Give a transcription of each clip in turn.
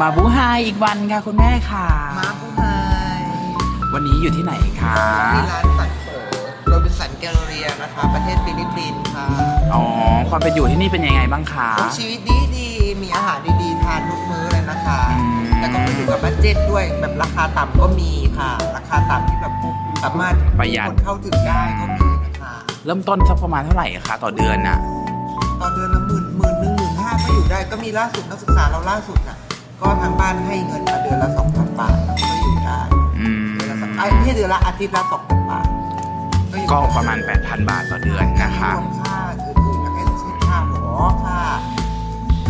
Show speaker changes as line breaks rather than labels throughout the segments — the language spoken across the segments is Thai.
มาบูไฮอีกวันค่ะคุณแม่ค่ะ
มาผู้ไฮ
วันนี้อยู่ที่ไหนคะ
ที่ร้านสันเฝอโรบินสันแกลเลอรีนะคะ ประเทศฟิลิปปินส์ค่ะ
อ๋อความเป็นอยู่ที่นี่เป็นยังไงบ้างคะ
โอ้ชีวิตดีดีๆมีอาหารดีๆทานทุกมื้อเลยนะคะ
อืม
แล้วก็ขึ้นอยู่กับบัตเจ็ตด้วยแบบราคาต่ำก็มีค่ะ ราคาต่ำที่แบบสามารถ
ประหยัด
คนเข้าถึงได้ก็มีนะคะ
เริ่มต้นสักประมาณเท่าไหร่คะต่อเดือนน่ะ
ตอนเดือนละหมื่นหมื่นหนึ่งหมื่นห้าก็อยู่ได้ก็มีล่าสุดนักศึกษาเราล่าสุดน่ะ ก็ทางบ้านให้เงินมาเดือนละสองพันบาทก็อยู่ได้
อืม
เดือนละสองไอ้ไม่ใช่เดือนละอาทิตย์ละสองพันบาทอยู่
ก็
ได้
ประมาณ 8,000 บาทต่อเดือนนะคะ
รวมค่าอื่นๆอย่างเช่นค่าหอค่า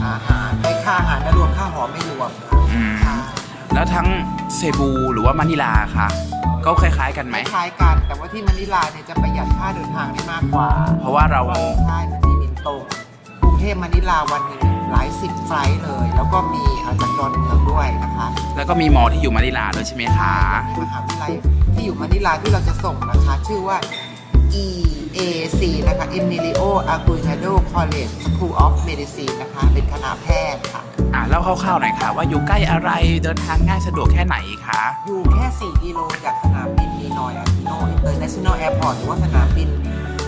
อาหารไม่ค่าอาหารและรวมค่าหอไม่รวม
อืม
ค่ะ
แล้วทั้งเซบูหรือว่ามะนิลาคะก็คล้ายๆกันไหม
คล้ายๆกันแต่ว่าที่มะนิลาเนี่ยจะประหยัดค่าเดินทางได้มากกว่า
เพราะว่าเรา
ใช่มันมีบินตรงกรุงเทพมะนิลาวันหนึ่ง หลายสิบไฟลท์เลย แล้วก็มีอาจากดอนเมืองด้วยนะคะ
แล้วก็มีมอที่อยู่มะนิลาด้วยใช่ไหมคะ
มหาวิทยาลัยที่อยู่มะนิลาที่เราจะส่งนะคะ ชื่อว่า EAC นะคะ Emilio Aguinaldo College School of Medicine นะคะ เป็นคณะแพทย์ค่ะ
อ่าเล่าคร่าวๆหน่อยค่ะ ว่าอยู่ใกล้อะไรเดินทางง่ายสะดวกแค่ไหนคะ
อยู่แค่ 4 กิโลจากสนามบินนีนอยอาคิโนอินเตอร์เนชั่นแนลแอร์พอร์ตหรือว่าสนามบิน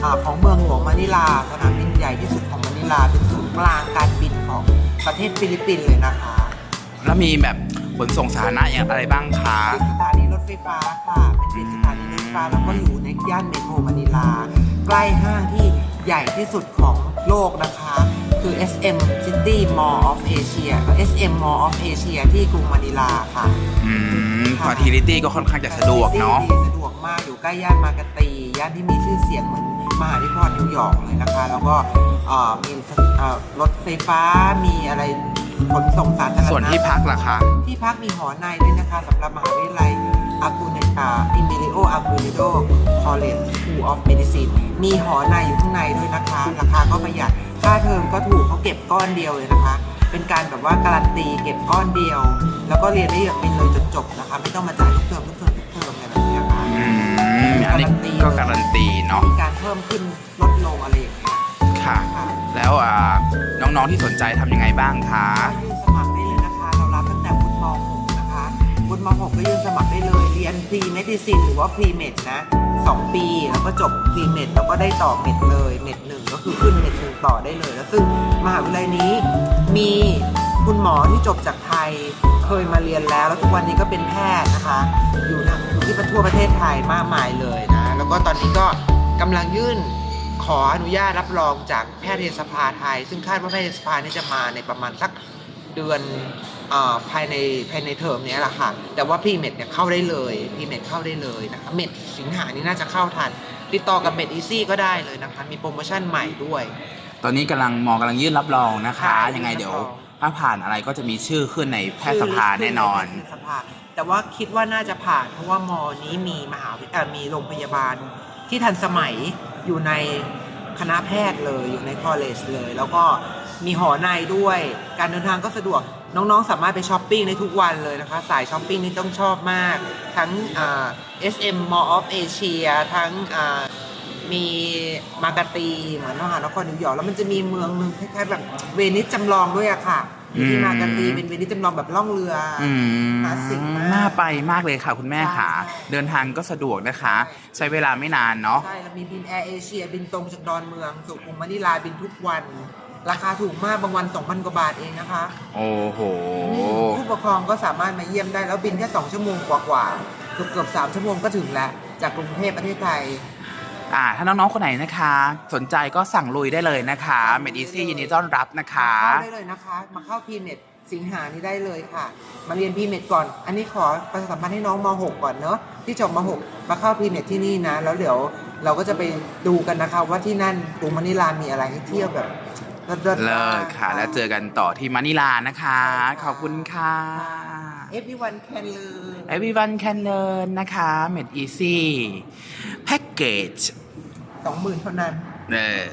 อาของเมืองหลวงมะนิลา สนามบินใหญ่ที่สุดของมะนิลา เป็นศูนย์กลางการบินของ ประเทศฟิลิปปินส์เลยนะคะ
แล้วมีแบบขนส่งสาธารณะอย่างอะไรบ้างคะ
เป็นสถานีรถไฟฟ้าค่ะเป็นสถานีรถไฟฟ้าแล้วก็อยู่ในย่านเมโทรมะนิลา ใกล้ห้างที่ใหญ่ที่สุดของโลกนะคะ คือ SM City Mall of Asia SM Mall of Asia ที่กรุงมะนิลาค่ะ
อืมฟาทิลิตี้ก็ค่อนข้างจะสะดวกเนาะ
ดีสะดวกมากอยู่ใกล้ย่านมากาตีย่านที่มีชื่อเสียงเหมือน มหาวิทยาลัยนิวยอร์กเลยนะคะ แล้วก็เอ่อมีเอ่อรถไฟฟ้ามีอะไรขนส่งสาธารณะ
ส่วนที่พักล่ะคะ
ที่พักมีหอในด้วยนะคะสำหรับมหาวิทยาลัยอากูเนตาอิมิลิโออากูนิโดคอลเลจสคูลออฟเมดิซินมีหอในอยู่ข้างในด้วยนะคะ ราคาก็ประหยัดค่าเทอมก็ถูกเขาเก็บก้อนเดียวเลยนะคะ เป็นการแบบว่าการันตีเก็บก้อนเดียว แล้วก็เรียนได้อย่างเป็นเลยจนจบนะคะ ไม่ต้องมาจ่ายทุกเทอมทุกเทอมทุกเทอมอะไรแบบนี้ค่ะ
อืมอันนี้ก็การันตีเนาะ
มีการเพิ่มขึ้นลดลงอะไรอย่างเงี้ย
ค่ะ
ค่ะ
แล้วอ่าน้องๆที่สนใจทำยังไงบ้างคะ
ก็ยื่นสมัครได้เลยนะคะ เรารับตั้งแต่บุญม .6 นะคะบุญม .6 ก็ยื่นสมัครได้เลยเรียน pre medicine หรือว่า pre med นะ2ปีแล้วก็จบ pre med แล้วก็ได้ต่อ med เลย med หนึ่งก็คือขึ้น med หนึ่งต่อได้เลยแล้วซึ่งมหาวิทยาลัยนี้มีคุณหมอที่จบจากไทยเคยมาเรียนแล้ว แล้วทุกวันนี้ก็เป็นแพทย์นะคะ อยู่นะอยู่ที่ทั่วประเทศไทยมากมายเลยนะ แล้วก็ตอนนี้ก็ กำลังยื่นขออนุญาตรับรองจากแพทยสภาไทย ซึ่งคาดว่าแพทยสภานี่จะมาในประมาณสักเดือนอาภายในภายในเทอมเนี้ยแหละค่ะ แต่ว่าพรีเมดเนี่ยเข้าได้เลยพรีเมดเข้าได้เลยนะคะเมดสิงหานี่น่าจะเข้าทัน ติดต่อกับเมดอีซี่ก็ได้เลยนะคะ มีโปรโมชั่นใหม่ด้วย
ตอนนี้กำลังมอกำลังยื่นรับรองนะคะ
ใช่
ยังไงเดี๋ยว
ยื่นรับรอง
ถ้าผ่านอะไรก็จะมีชื่อขึ้นในแพทยสภาแน่นอน
ชื่อแพทยสภาแต่ว่าคิดว่าน่าจะผ่าน เพราะว่ามอนี้มีมหาวิทยาลัยมีโรงพยาบาล ที่ทันสมัยอยู่ในคณะแพทย์เลยอยู่ในคอเลจเลย แล้วก็มีหอในด้วย การเดินทางก็สะดวกน้องๆ สามารถไปช้อปปิ้งได้ทุกวันเลยนะคะ สายช้อปปิ้งนี่ต้องชอบมาก ทั้งอ่า SM Mall of Asia ทั้งมีมากาตีเหมือนมหานครนิวยอร์กแล้วมันจะมีเมืองนึงคล้ายๆแบบเวนิสจำลองด้วยอะค่ะ ที่
อืม
มากาตีเป็นเวนิสจำลองแบบล่องเรืออ
อืม
คลาสสิกมาก
น่าไปมากเลยค่ะคุณแม่ค่ะ
ใช่
เดินทางก็สะดวกนะคะ
ใช่
ใช้เวลาไม่นานเนาะ
ใช่แล้วมีบินแอร์เอเชียบินตรงจากดอนเมืองสู่กรุงมะนิลาบินทุกวัน ราคาถูกมากบางวัน2,000กว่าบาทเองนะคะ
โอ้โห
ผู้ปกครองก็สามารถมาเยี่ยมได้แล้วบินแค่2ชั่วโมงกว่าๆเกือบเกือบๆ3ชั่วโมงก็ถึงแล้วจากกรุงเทพประเทศไทย
อ่าถ้าน้องๆคนไหนนะคะ สนใจก็สั่งลุยได้เลยนะคะเมดิซี่ยินดีต้อนรับนะคะ
เข้าได้เลยนะคะ มาเข้าพีเม็ดสิงหานี้ได้เลยค่ะ มาเรียนพีเม็ดก่อน อันนี้ขอประชาสัมพันธ์ให้น้องม .6 ก่อนเนอะที่จบม .6 มาเข้าพีเม็ดที่นี่นะ แล้วเดี๋ยวเราก็จะไปดูกันนะคะ ว่าที่นั่นกรุงมะนิลามีอะไรให้เที่ยวแบบเลิศๆ
เลิ
บ้าง
กค่ะ แล้วเจอกันต่อที่มะนิลานะคะ ขอบคุณค่ะ
everyone can learn
Everyone can learn นะคะ Med Easy Package
สองหมื่นเท่านั้น
เออ